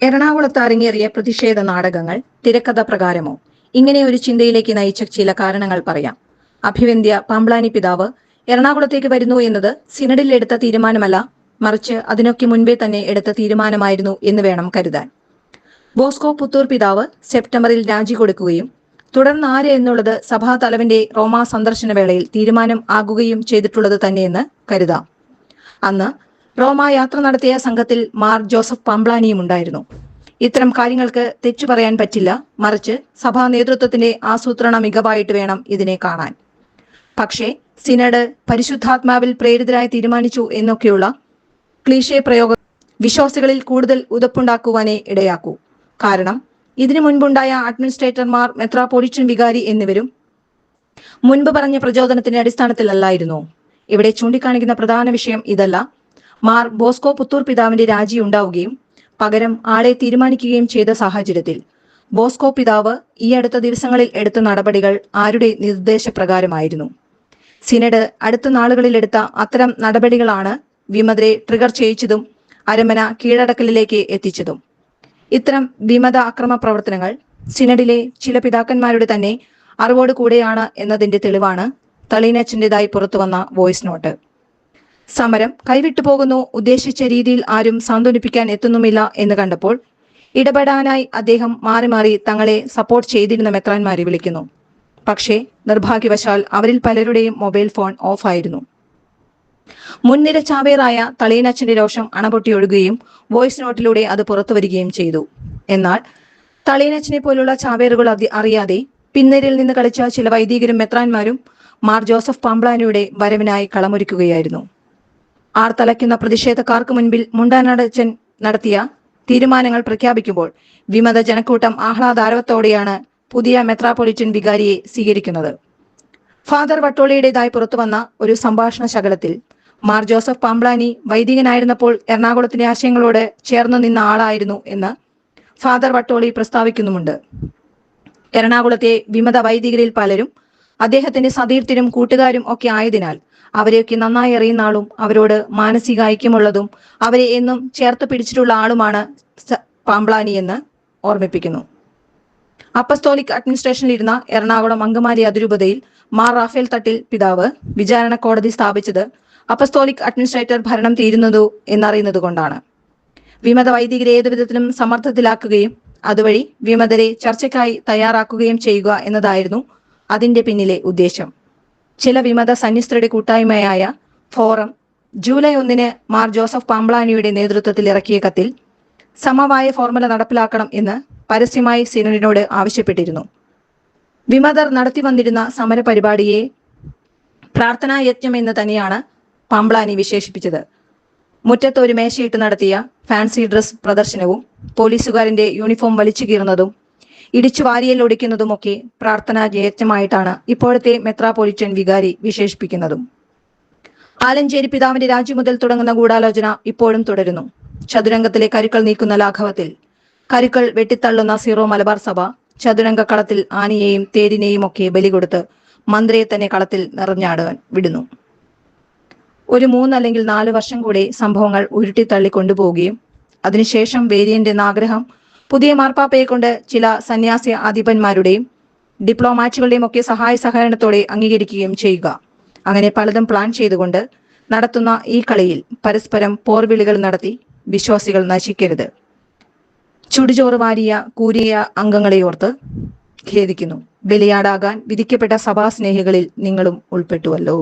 എറണാകുളത്ത് അരങ്ങേറിയ പ്രതിഷേധ നാടകങ്ങൾ തിരക്കഥ പ്രകാരമോ? ഇങ്ങനെ ഒരു ചിന്തയിലേക്ക് നയിച്ച ചില കാരണങ്ങൾ പറയാം. അഭിവന്ദ്യ പാമ്പ്ലാനി പിതാവ് എറണാകുളത്തേക്ക് വരുന്നു എന്നത് സിനഡിൽ എടുത്ത തീരുമാനമല്ല മറിച്ച് അതിനൊക്കെ മുൻപേ തന്നെ എടുത്ത തീരുമാനമായിരുന്നു എന്ന് വേണം കരുതാൻ. ബോസ്കോ പുത്തൂർ പിതാവ് സെപ്റ്റംബറിൽ രാജി കൊടുക്കുകയും തുടർന്ന് ആര് എന്നുള്ളത് സഭാ തലവന്റെ റോമാ സന്ദർശന വേളയിൽ തീരുമാനം ആകുകയും ചെയ്തിട്ടുള്ളത് തന്നെയെന്ന് കരുതാം. അന്ന് റോമ യാത്ര നടത്തിയ സംഘത്തിൽ മാർ ജോസഫ് പമ്പ്ലാനിയും ഉണ്ടായിരുന്നു. ഇത്തരം കാര്യങ്ങൾക്ക് തെറ്റു പറയാൻ പറ്റില്ല. മറിച്ച് സഭാ നേതൃത്വത്തിന്റെ ആസൂത്രണ മികവായിട്ട് വേണം ഇതിനെ കാണാൻ. പക്ഷേ സിനഡ് പരിശുദ്ധാത്മാവിൽ പ്രേരിതരായി തീരുമാനിച്ചു എന്നൊക്കെയുള്ള ക്ലീഷേ പ്രയോഗം വിശ്വാസികളിൽ കൂടുതൽ ഉതപ്പുണ്ടാക്കുവാനേ ഇടയാക്കൂ. കാരണം ഇതിനു മുൻപുണ്ടായ അഡ്മിനിസ്ട്രേറ്റർമാർ മെത്രാപോളിറ്റൻ വികാരി എന്നിവരും മുൻപ് പറഞ്ഞ പ്രചോദനത്തിന്റെ അടിസ്ഥാനത്തിലല്ലായിരുന്നു. ഇവിടെ ചൂണ്ടിക്കാണിക്കുന്ന പ്രധാന വിഷയം ഇതല്ല. മാർ ബോസ്കോ പുത്തൂർ പിതാവിന്റെ രാജി ഉണ്ടാവുകയും പകരം ആളെ തീരുമാനിക്കുകയും ചെയ്ത സാഹചര്യത്തിൽ ബോസ്കോ പിതാവ് ഈ അടുത്ത ദിവസങ്ങളിൽ എടുത്ത നടപടികൾ ആരുടെ നിർദ്ദേശപ്രകാരമായിരുന്നു? സിനഡ് അടുത്ത നാളുകളിൽ എടുത്ത അത്തരം നടപടികളാണ് വിമതരെ ട്രിഗർ ചെയ്യിച്ചതും അരമന കീഴടക്കലിലേക്ക് എത്തിച്ചതും. ഇത്തരം വിമത അക്രമ പ്രവർത്തനങ്ങൾ സിനഡിലെ ചില പിതാക്കന്മാരുടെ തന്നെ അറിവോട് കൂടെയാണ് എന്നതിന്റെ തെളിവാണ് തളീനച്ചന്റെതായി പുറത്തുവന്ന വോയിസ് നോട്ട്. സമരം കൈവിട്ടു പോകുന്നു ഉദ്ദേശിച്ച രീതിയിൽ ആരും സാന്ത്വനിപ്പിക്കാൻ എത്തുന്നുമില്ല എന്ന് കണ്ടപ്പോൾ ഇടപെടാനായി അദ്ദേഹം മാറി മാറി തങ്ങളെ സപ്പോർട്ട് ചെയ്തിരുന്ന മെത്രാൻമാരെ വിളിക്കുന്നു. പക്ഷേ നിർഭാഗ്യവശാൽ അവരിൽ പലരുടെയും മൊബൈൽ ഫോൺ ഓഫായിരുന്നു മുൻനിര ചാവേറായ തളീനച്ചന്റെ രോഷം അണപൊട്ടിയൊഴുകുകയും വോയിസ് നോട്ടിലൂടെ അത് പുറത്തു വരികയും ചെയ്തു. എന്നാൽ തളീനച്ചനെ പോലുള്ള ചാവേറുകൾ അറിയാതെ പിന്നരിൽ നിന്ന് കളിച്ച ചില വൈദികരും മെത്രാന്മാരും മാർ ജോസഫ് പാംബ്ലാനിയുടെ വരവിനായി കളമൊരുക്കുകയായിരുന്നു. ആർ തലയ്ക്കുന്ന പ്രതിഷേധക്കാർക്ക് മുൻപിൽ മുണ്ടാനടച്ചൻ നടത്തിയ തീരുമാനങ്ങൾ പ്രഖ്യാപിക്കുമ്പോൾ വിമത ജനക്കൂട്ടം ആഹ്ലാദാരവത്തോടെയാണ് പുതിയ മെത്രാപൊളിറ്റൻ വികാരിയെ സ്വീകരിക്കുന്നത്. ഫാദർ വട്ടോളിയുടേതായി പുറത്തുവന്ന ഒരു സംഭാഷണ ശകലത്തിൽ മാർ ജോസഫ് പാംബ്ലാനി വൈദികനായിരുന്നപ്പോൾ എറണാകുളത്തിന്റെ ആശയങ്ങളോട് ചേർന്ന് നിന്ന ആളായിരുന്നു എന്ന് ഫാദർ വട്ടോളി പ്രസ്താവിക്കുന്നുമുണ്ട്. എറണാകുളത്തെ വിമത വൈദികരിൽ പലരും അദ്ദേഹത്തിന്റെ സതീർത്ഥ്യരും കൂട്ടുകാരും ഒക്കെ ആയതിനാൽ അവരെയൊക്കെ നന്നായി അറിയുന്ന ആളും അവരോട് മാനസിക ഐക്യമുള്ളതും അവരെ എന്നും ചേർത്ത് പിടിച്ചിട്ടുള്ള ആളുമാണ് പാമ്പ്ലാനി എന്ന് ഓർമ്മിപ്പിക്കുന്നു. അപ്പസ്തോലിക് അഡ്മിനിസ്ട്രേഷനിൽ ഇരുന്ന എറണാകുളം അങ്കമാലി അതിരൂപതയിൽ മാർ റാഫേൽ തട്ടിൽ പിതാവ് വിചാരണ കോടതി സ്ഥാപിച്ചത് അപ്പസ്തോലിക് അഡ്മിനിസ്ട്രേറ്റർ ഭരണം തീരുന്നതു എന്നറിയുന്നത് കൊണ്ടാണ്. വിമത വൈദികരെ ഏതു വിധത്തിലും സമ്മർദ്ദത്തിലാക്കുകയും അതുവഴി വിമതരെ ചർച്ചയ്ക്കായി തയ്യാറാക്കുകയും ചെയ്യുക എന്നതായിരുന്നു അതിന്റെ പിന്നിലെ ഉദ്ദേശം. ചില വിമത സന്യസ്തരുടെ കൂട്ടായ്മയായ ഫോറം ജൂലൈ ഒന്നിന് മാർ ജോസഫ് പാമ്പ്ലാനിയുടെ നേതൃത്വത്തിൽ ഇറക്കിയ കത്തിൽ സമവായ ഫോർമുല നടപ്പിലാക്കണം എന്ന് പരസ്യമായി സിനഡിനോട് ആവശ്യപ്പെട്ടിരുന്നു. വിമതർ നടത്തി വന്നിരുന്ന സമര പരിപാടിയെ പ്രാർത്ഥനാ യജ്ഞം എന്ന് തന്നെയാണ് പാമ്പ്ലാനി വിശേഷിപ്പിച്ചത്. മുറ്റത്ത് ഒരു മേശയിട്ട് നടത്തിയ ഫാൻസി ഡ്രസ് പ്രദർശനവും പോലീസുകാരന്റെ യൂണിഫോം വലിച്ചു കീറുന്നതും ഇടിച്ചു വാരിയൽ ഒടിക്കുന്നതുമൊക്കെ പ്രാർത്ഥന ജയച്ചമായിട്ടാണ് ഇപ്പോഴത്തെ മെത്രാപൊളിറ്റൻ വികാരി വിശേഷിപ്പിക്കുന്നതും. ആലഞ്ചേരി പിതാവിന്റെ രാജ്യം മുതൽ തുടങ്ങുന്ന ഗൂഢാലോചന ഇപ്പോഴും തുടരുന്നു. ചതുരംഗത്തിലെ കരുക്കൾ നീക്കുന്ന ലാഘവത്തിൽ കരുക്കൾ വെട്ടിത്തള്ളുന്ന സീറോ മലബാർ സഭ ചതുരംഗ കളത്തിൽ ആനയെയും തേരിനെയും ഒക്കെ ബലി കൊടുത്ത് മന്ത്രിയെ തന്നെ കളത്തിൽ നിറഞ്ഞാടുവാൻ വിടുന്നു. ഒരു മൂന്നല്ലെങ്കിൽ നാല് വർഷം കൂടെ സംഭവങ്ങൾ ഉരുട്ടിത്തള്ളി കൊണ്ടുപോവുകയും അതിനുശേഷം വേരിയന്റെ ആഗ്രഹം പുതിയ മാർപ്പാപ്പയെ കൊണ്ട് ചില സന്യാസി അധിപന്മാരുടെയും ഡിപ്ലോമാറ്റുകളുടെയും ഒക്കെ സഹായ സഹകരണത്തോടെ അംഗീകരിക്കുകയും ചെയ്യുക. അങ്ങനെ പലതും പ്ലാൻ ചെയ്തുകൊണ്ട് നടത്തുന്ന ഈ കളിയിൽ പരസ്പരം പോർവിളികൾ നടത്തി വിശ്വാസികൾ നശിക്കരുത്. ചുടുചോറ് വാരിയ കൂരിയ അംഗങ്ങളെ ഓർത്ത് ഖേദിക്കുന്നു. ബലിയാടാകാൻ വിധിക്കപ്പെട്ട സഭാസ്നേഹികളിൽ നിങ്ങളും ഉൾപ്പെട്ടുവല്ലോ.